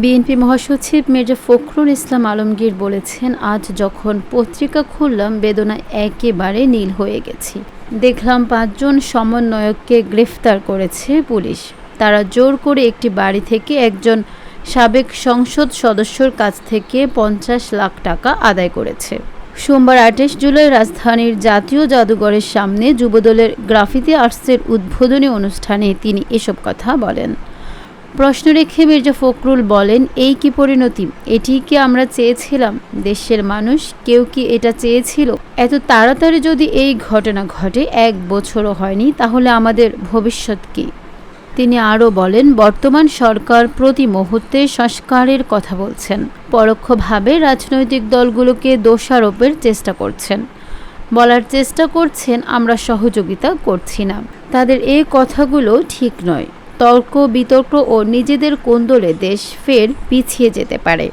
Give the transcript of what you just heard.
BNP মহাসচিব মির্জা ফখরুল ইসলাম আলমগীর বলেছেন, আজ যখন পত্রিকা খুললাম, বেদনা একেবারে নীল হয়ে গেছি। দেখলাম পাঁচজন সমন্বয়ককে গ্রেফতার করেছে পুলিশ। তারা জোর করে একটি বাড়ি থেকে একজন সাবেক সংসদ সদস্যর কাছ থেকে পঞ্চাশ লাখ টাকা আদায় করেছে। সোমবার আঠাশ জুলাই রাজধানীর জাতীয় জাদুঘরের সামনে যুবদলের গ্রাফিতি আর্টসের উদ্বোধনী অনুষ্ঠানে তিনি এসব কথা বলেন। প্রশ্ন রেখে মির্জা ফখরুল বলেন, এই কি পরিণতি? এটি কি আমরা চেয়েছিলাম? দেশের মানুষ কেউ কি এটা চেয়েছিল? এত তাড়াতাড়ি যদি এই ঘটনা ঘটে, এক বছরও হয়নি, তাহলে আমাদের ভবিষ্যৎ কী? তিনি আরও বলেন, বর্তমান সরকার প্রতি মুহূর্তে সংস্কারের কথা বলছেন। পরোক্ষভাবে রাজনৈতিক দলগুলোকে দোষারোপের চেষ্টা করছেন। বলার চেষ্টা করছেন, আমরা সহযোগিতা করছি না। তাদের এই কথাগুলো ঠিক নয়। তর্ক বিতর্ক ও নিজেদের কোন্দলে দেশ ফের পিছিয়ে যেতে পারে।